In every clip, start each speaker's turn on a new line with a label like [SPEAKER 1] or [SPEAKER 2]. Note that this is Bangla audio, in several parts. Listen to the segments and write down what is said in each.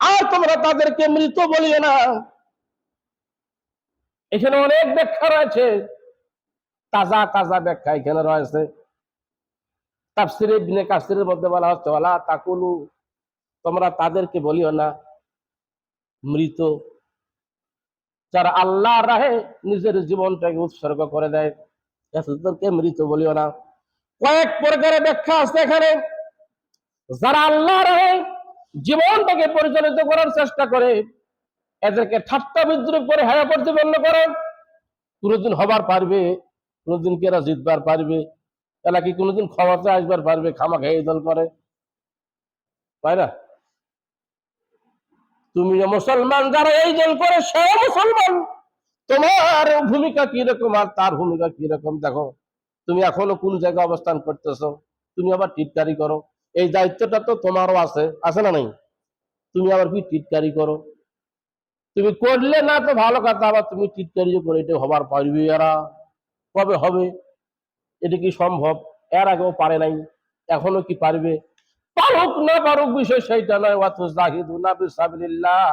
[SPEAKER 1] আর তোমরা তাদেরকে মৃত বলিও না। এখানে অনেক ব্যাখ্যা রয়েছে। তাজা তাজা ব্যাখ্যা এখানে রয়েছে। তাফসিরে ইবনে মধ্যে বলা হচ্ছে ওলা তাকুলু তোমরা তাদেরকে বলিও না। মৃত, যারা আল্লাহ রাহে নিজের জীবনটাকে উৎসর্গ করে দেয় এদেরকে মৃত বলিও না। কয়েক প্রকারের ব্যাখ্যা আছে এখানে। যারা আল্লাহ রাহে জীবনটাকে পরিচালিত করার চেষ্টা করে, এদেরকে ঠাট্টা বিদ্রুপ করে হায়া প্রতিপন্ন করে, কোনোদিন হবার পারবে, কোনোদিন কেরা জিতবার পারবে এরা কি কোনোদিন ক্ষমতা আসবার পারবে খামা খেয়ে দল করে। তাই না? তুমি যে মুসলমান, যারা এই দল করে সে মুসলমান। তোমার ভূমিকা কি রকম আর তার ভূমিকা কি রকম দেখো, তুমি এখনও কোন জায়গায় অবস্থান করতেছো? তুমি আবার টিটকারি করো। এই দায়িত্বটা তো তোমারও আছে। আছে না নাই? তুমি আবার কি টিটকারি করো? তুমি করলে না তো ভালো কথা, আবার তুমি টিটকারি করে এটা হবার পারবে এরা? কবে হবে? এটা কি সম্ভব? এর আগেও পারে নাই, এখনও কি পারবে? পারুক না পারুক বিষয় সেইটা নয়। অত জাহিদু না বিসাবিল্লাহ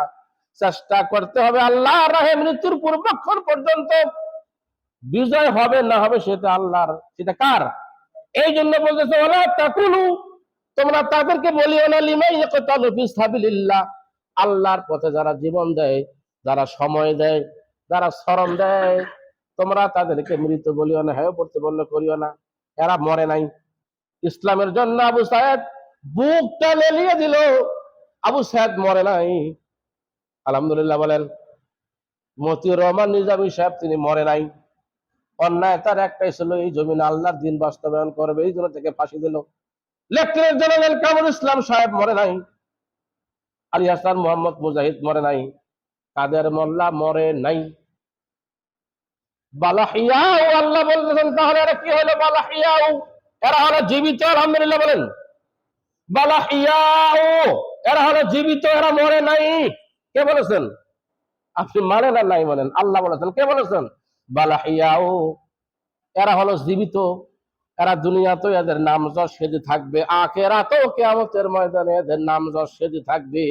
[SPEAKER 1] চেষ্টা করতে হবে আল্লাহ রাহে মৃত্যুর পূর্বক্ষণ পর্যন্ত। বিজয় হবে না হবে সেটা আল্লাহর, সেটা কার? এই জন্য বলতেছে ওলা তাকুলু তোমরা তাদেরকে বলিও না, লিমাই আল্লাহর পথে যারা জীবন দেয়, যারা সময় দেয়, যারা শ্রম দেয়, তোমরা তাদেরকে মৃত বলিও না হ্যাঁ বললে করিও না। এরা মরে নাই। ইসলামের জন্য আবু সাহেব বুকটা লেলিয়ে দিল। আবু সাহেদ মরে নাই। আলহামদুলিল্লাহ বলেন, মতিউর রহমান নিজামী সাহেব তিনি মরে নাই। অন্যায় তার একটাই ছিল, এই জমিন আল্লাহর দিন বাস্তবায়ন করবে, এই জন্য থেকে ফাঁসি দিল। লেফটেন্যান্ট জেনারেল কামরুল ইসলাম সাহেব মরে নাই। আলী হাসান মোহাম্মদ মুজাহিদ মরে নাই। কাদের মোল্লা মরে নাই। বালাহিয়াও, আল্লাহ বলতেছেন, তাহলে এরা কি হলো? বালাহিয়াও, এরা হলো জীবিত, আলহামদুলিল্লাহ বলেন। বালাহিয়াও, এরা হলো জীবিত, এরা মরে নাই। কে বলেছেন? আপনি মানেন আর নাই মানেন? আল্লাহ বলেছেন, কে বলেছেন? বালাহিয়াও, এরা হলো জীবিত। এরা দুনিয়াতে এদের নাম যশ সেজে থাকবে আখেরাতো কেয়ামতের ময়দানে এদের নাম যশ সেজে থাকবে।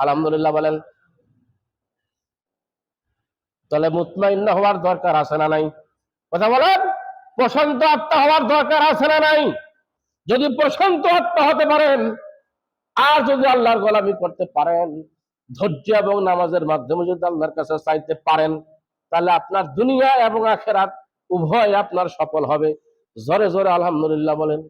[SPEAKER 1] আলহামদুলিল্লাহ বলেন, তাহলে মুতমাইন্ন হওয়ার দরকার আছে না নাই? কথা বলেন, প্রশান্ত আত্মা হওয়ার দরকার আছে না নাই? যদি প্রশান্ত আত্মা হতে পারেন, আর যদি আল্লাহর গোলামি করতে পারেন, ধৈর্য এবং নামাজের মাধ্যমে যদি আল্লাহর কাছে চাইতে পারেন, তাহলে আপনার দুনিয়া এবং আখেরাত উভয় আপনার সফল হবে। জোরে জোরে আলহামদুলিল্লাহ বলেন।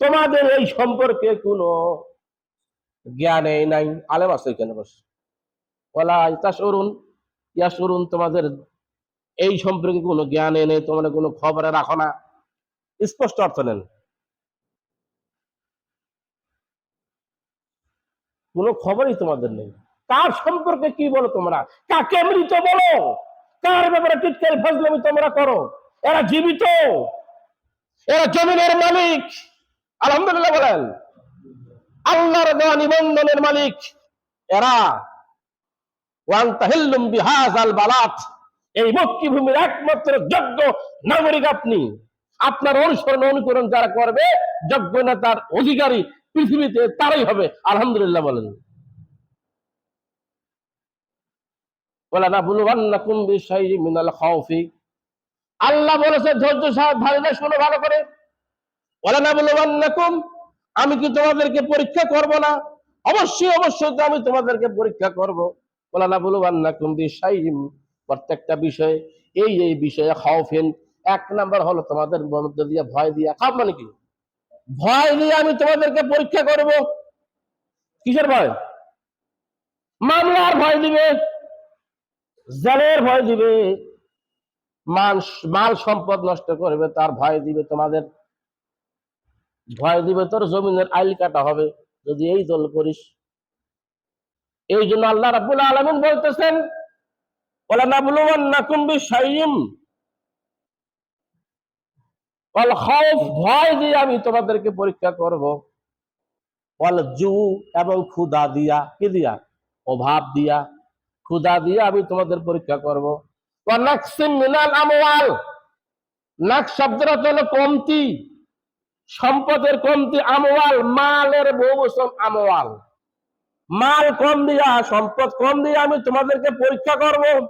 [SPEAKER 1] তোমাদের এই সম্পর্কে কোনো জ্ঞানে নাই। আলেম আছে কেন বস। ওলা তাশউরুন ইয়াশউরুন তোমাদের এই সম্পর্কে কোনো জ্ঞানে নেই, তোমরা কোনো খবরে রাখো না। স্পষ্ট অর্থ নেন। কোনো খবরই তোমাদের নেই। কার সম্পর্কে কি বলো তোমরা? কাকে মৃত বলো? কার ব্যাপারে টিটকারি, ফাজলামি তোমরা করো? এরা জীবিত। এরা জমিনের মালিক। আলহামদুলিল্লাহ বলেন। আল্লাহর দেওয়া নিবন্ধনের মালিক এরা। তাহিল্লুম বিহাজাল বালাত। এই মক্কি ভূমির একমাত্র যোগ্য নাগরিক আপনি। আপনার অনুসরণ অনুকরণ যারা করবে যোগ্য নেতার অধিকারী পৃথিবীতে তারাই হবে। আলহামদুলিল্লাহ বলেন। আল্লাহ বলেছে, ধৈর্য শোনো ভালো করে। আমি কি তোমাদেরকে পরীক্ষা করব না? অবশ্যই অবশ্যই তো আমি তোমাদেরকে পরীক্ষা করব। ওয়ালানাবলুওয়ান্নাকুম বিশাইইন প্রত্যেকটা বিষয়ে, এই এই বিষয়ে খাউফিন এক নাম্বার হলো তোমাদের মধ্যে দিয়ে ভয় দিয়া। খাপ মানে কি? ভয় দিয়ে আমি তোমাদেরকে পরীক্ষা করব। কিসের ভয়? মামলার ভয় দিবে, জেলের ভয় দিবে, মান, মাল সম্পদ নষ্ট করবে, তার ভয় দিবে তোমাদের। ভয় দিবে তোর জমিনের আইল কাটা হবে, যদি এই দল করিস। এই জন্য আল্লাহ রাবুল আলমিন বলতেছেন বলে না বলুন ওলানাবুলুয়ান্নাকুম বিশাইইন। অল ভয় দিয়ে আমি তোমাদেরকে পরীক্ষা করব। ওয়াল জু এবং ক্ষুদা দিয়া, কি দিয়া? অভাব দিয়া ক্ষুদা দিয়া আমি তোমাদের পরীক্ষা করব। আমওয়াল। কমতি। সম্পদের কমতি আমওয়াল, মালের বহু বচন আমওয়াল। মাল কম দিয়া, সম্পদ কম দিয়া আমি তোমাদেরকে পরীক্ষা করব।